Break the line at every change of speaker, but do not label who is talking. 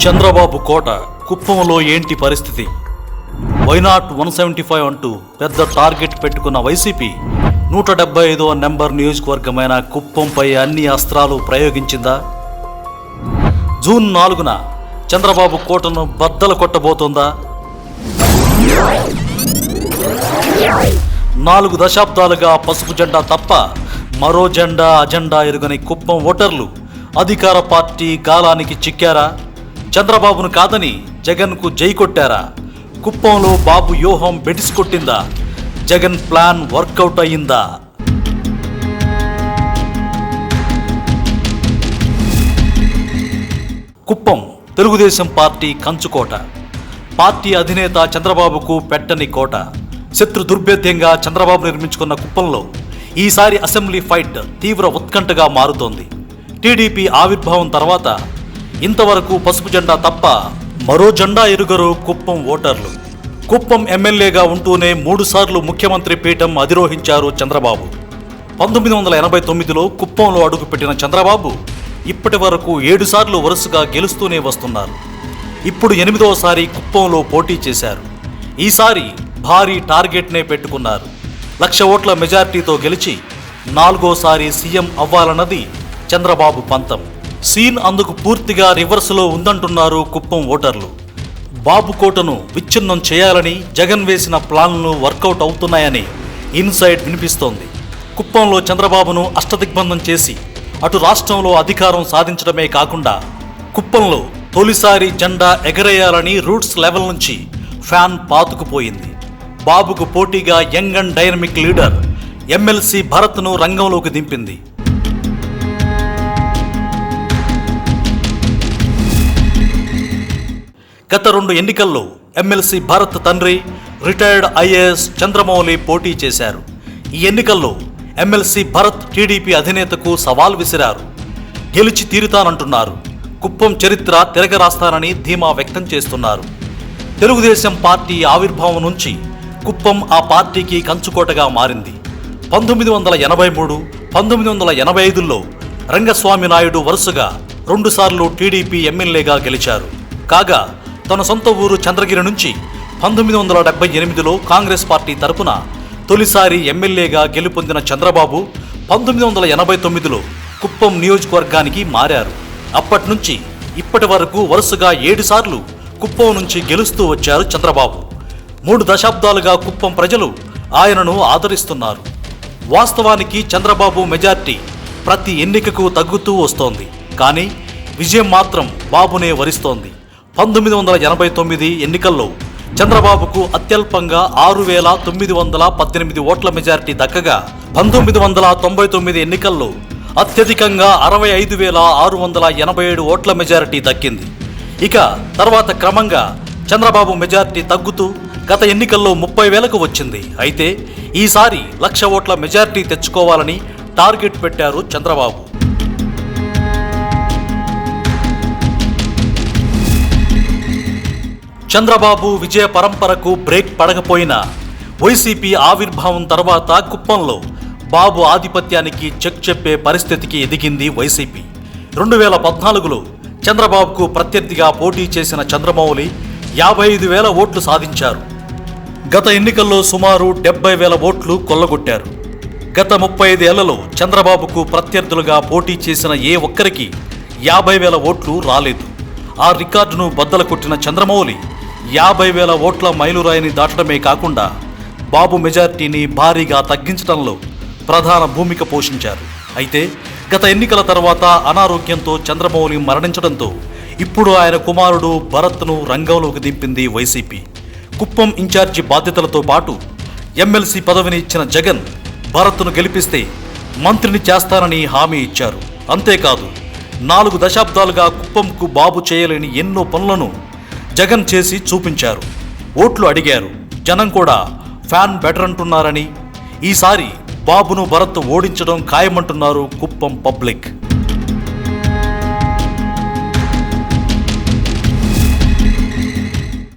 చంద్రబాబు కోట కుప్పంలో ఏంటి పరిస్థితి? వైనాట్ వన్ సెవెంటీ ఫైవ్ అంటూ పెద్ద టార్గెట్ పెట్టుకున్న వైసీపీ నూట డెబ్బై ఐదో నెంబర్ నియోజకవర్గమైన కుప్పంపై అన్ని అస్త్రాలు ప్రయోగించిందా? జూన్ నాలుగున చంద్రబాబు కోటను బద్దలు కొట్టబోతోందా? నాలుగు దశాబ్దాలుగా పసుపు జెండా తప్ప మరో జెండా అజెండా ఎరుగని కుప్పం ఓటర్లు అధికార పార్టీ గాలానికి చిక్కారా? చంద్రబాబును కాదని జగన్కు జై కొట్టారా? కుప్పంలో బాబు వ్యూహం బెటిస్ కొట్టిందా జగన్ ప్లాన్ వర్కౌట్ అయ్యిందా? కుప్పం తెలుగుదేశం పార్టీ కంచుకోట. పార్టీ అధినేత చంద్రబాబుకు పెట్టని కోట. శత్రు దుర్భేద్యంగా చంద్రబాబు నిర్మించుకున్న కుప్పంలో ఈసారి అసెంబ్లీ ఫైట్ తీవ్ర ఉత్కంఠగా మారుతోంది. టీడీపీ ఆవిర్భావం తర్వాత ఇంతవరకు పసుపు జెండా తప్ప మరో జెండా ఎరుగరు కుప్పం ఓటర్లు. కుప్పం ఎమ్మెల్యేగా ఉంటూనే మూడుసార్లు ముఖ్యమంత్రి పీఠం అధిరోహించారు చంద్రబాబు. పంతొమ్మిది వందల ఎనభై తొమ్మిదిలో కుప్పంలో అడుగుపెట్టిన చంద్రబాబు ఇప్పటి వరకు ఏడుసార్లు వరుసగా గెలుస్తూనే వస్తున్నారు. ఇప్పుడు ఎనిమిదవసారి కుప్పంలో పోటీ చేశారు. ఈసారి భారీ టార్గెట్నే పెట్టుకున్నారు. లక్ష ఓట్ల మెజార్టీతో గెలిచి నాలుగోసారి సీఎం అవ్వాలన్నది చంద్రబాబు పంతం. సీన్ అందుకు పూర్తిగా రివర్స్లో ఉందంటున్నారు కుప్పం ఓటర్లు. బాబు కోటను విచ్ఛిన్నం చేయాలని జగన్ వేసిన ప్లాన్లు వర్కౌట్ అవుతున్నాయని ఇన్సైడ్ వినిపిస్తోంది. కుప్పంలో చంద్రబాబును అష్టదిగ్బంధం చేసి అటు రాష్ట్రంలో అధికారం సాధించడమే కాకుండా కుప్పంలో తొలిసారి జెండా ఎగరేయాలని రూట్స్ లెవెల్ నుంచి ఫ్యాన్ పాతుకుపోయింది. బాబుకు పోటీగా young and dynamic leader MLC భరత్ను రంగంలోకి దింపింది. గత రెండు ఎన్నికల్లో ఎమ్మెల్సీ భరత్ తండ్రి రిటైర్డ్ ఐఏఎస్ చంద్రమౌళి పోటీ చేశారు. ఈ ఎన్నికల్లో ఎమ్మెల్సీ భరత్ టీడీపీ అధినేతకు సవాల్ విసిరారు. గెలిచి తీరుతానంటున్నారు. కుప్పం చరిత్ర తిరగరాస్తానని ధీమా వ్యక్తం చేస్తున్నారు. తెలుగుదేశం పార్టీ ఆవిర్భావం నుంచి కుప్పం ఆ పార్టీకి కంచుకోటగా మారింది. పంతొమ్మిది వందల ఎనభై మూడు పంతొమ్మిది వందల ఎనభై ఐదులో రంగస్వామి నాయుడు వరుసగా రెండుసార్లు టీడీపీ ఎమ్మెల్యేగా గెలిచారు. కాగా తన సొంత ఊరు చంద్రగిరి నుంచి పంతొమ్మిది వందల డెబ్బై ఎనిమిదిలో కాంగ్రెస్ పార్టీ తరపున తొలిసారి ఎమ్మెల్యేగా గెలుపొందిన చంద్రబాబు పంతొమ్మిది వందల ఎనభై తొమ్మిదిలో కుప్పం నియోజకవర్గానికి మారారు. అప్పటి నుంచి ఇప్పటి వరకు వరుసగా ఏడుసార్లు కుప్పం నుంచి గెలుస్తూ వచ్చారు చంద్రబాబు. మూడు దశాబ్దాలుగా కుప్పం ప్రజలు ఆయనను ఆదరిస్తున్నారు. వాస్తవానికి చంద్రబాబు మెజార్టీ ప్రతి ఎన్నికకు తగ్గుతూ వస్తోంది. కానీ విజయం మాత్రం బాబునే వరిస్తోంది. పంతొమ్మిది వందల ఎనభై తొమ్మిది ఎన్నికల్లో చంద్రబాబుకు అత్యల్పంగా ఆరు వేల తొమ్మిది వందల పద్దెనిమిది ఓట్ల మెజారిటీ దక్కగా పంతొమ్మిది వందల తొంభై తొమ్మిది ఎన్నికల్లో అత్యధికంగా అరవై ఐదు వేల ఆరు వందల ఎనభై ఏడు ఓట్ల మెజారిటీ దక్కింది. ఇక తర్వాత క్రమంగా చంద్రబాబు మెజారిటీ తగ్గుతూ గత ఎన్నికల్లో ముప్పై వేలకు వచ్చింది. అయితే ఈసారి లక్ష ఓట్ల మెజారిటీ తెచ్చుకోవాలని టార్గెట్ పెట్టారు చంద్రబాబు. చంద్రబాబు విజయ పరంపరకు బ్రేక్ పడకపోయినా వైసీపీ ఆవిర్భావం తర్వాత కుప్పంలో బాబు ఆధిపత్యానికి చెక్ చెప్పే పరిస్థితికి ఎదిగింది వైసీపీ. రెండు వేల పద్నాలుగులో చంద్రబాబుకు ప్రత్యర్థిగా పోటీ చేసిన చంద్రమౌళి యాభై ఐదు వేల ఓట్లు సాధించారు. గత ఎన్నికల్లో సుమారు డెబ్బై వేల ఓట్లు కొల్లగొట్టారు. గత ముప్పై ఐదేళ్ళలో చంద్రబాబుకు ప్రత్యర్థులుగా పోటీ చేసిన ఏ ఒక్కరికి యాభై వేల ఓట్లు రాలేదు. ఆ రికార్డును బద్దలు కొట్టిన చంద్రమౌళి యాభై వేల ఓట్ల మైలురాయిని దాటడమే కాకుండా బాబు మెజార్టీని భారీగా తగ్గించడంలో ప్రధాన భూమిక పోషించారు. అయితే గత ఎన్నికల తర్వాత అనారోగ్యంతో చంద్రమౌళి మరణించడంతో ఇప్పుడు ఆయన కుమారుడు భరత్ను రంగంలోకి దింపింది వైసీపీ. కుప్పం ఇన్ఛార్జి బాధ్యతలతో పాటు ఎమ్మెల్సీ పదవిని ఇచ్చిన జగన్ భరత్ను గెలిపిస్తే మంత్రిని చేస్తానని హామీ ఇచ్చారు. అంతేకాదు నాలుగు దశాబ్దాలుగా కుప్పంకు బాబు చేయలేని ఎన్నో పనులను జగన్ చేసి చూపించారు. ఓట్లు అడిగారు. జనం కూడా ఫ్యాన్ బెటర్ అంటున్నారని. ఈసారి బాబును భరత్ ఓడించడం ఖాయమంటున్నారు కుప్పం పబ్లిక్.